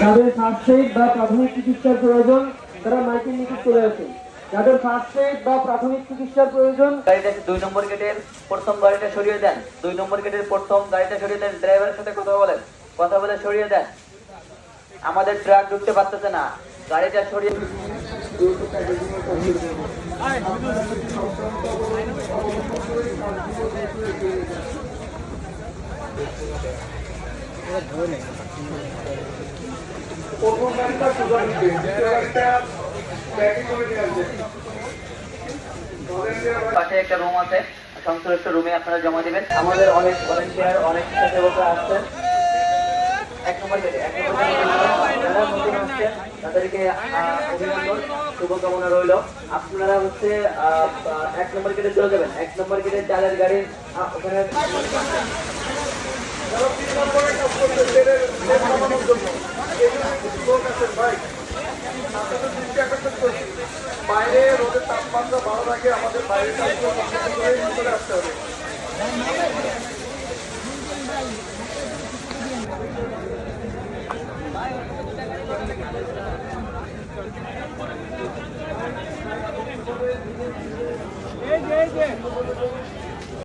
যাদের ফার্স্ট বা প্রাথমিক চিকিৎসার প্রয়োজন, তারা মাইকিং নিকট চলে আসেন যাদের ফার্স্ট এইড বা প্রাথমিক চিকিৎসার প্রয়োজন গাড়িটা দুই নম্বর গেটের প্রথম গাড়িটা সরিয়ে দেন। দুই নম্বর গেটের প্রথম গাড়িটা সরিয়ে দেন। ড্রাইভারের সাথে কথা বলেন। কথা বলে সরিয়ে দেন। আমাদের ট্রাক ঢুকতে পারতেছে না। গাড়িটা আসবে পাশে একটা রুম আছে। সংশ্লিষ্ট রুমে আপনারা জমা দিবেন। আমাদের অনেক ভলেন্টিয়ার অনেক স্বেচ্ছাসেবকরা আসছেন। এক নম্বর এক নম্বর তাদেরকে অভিনন্দন, শুভকামনা রইল। আপনারা হচ্ছে এক নম্বর গেটে চলে যাবেন। এক নম্বর গেটে চালের গাড়ির ওখানে বাইরে রোদের তাপমাত্রা ভালো থাকে আমাদের বাইরে Hadi hadi.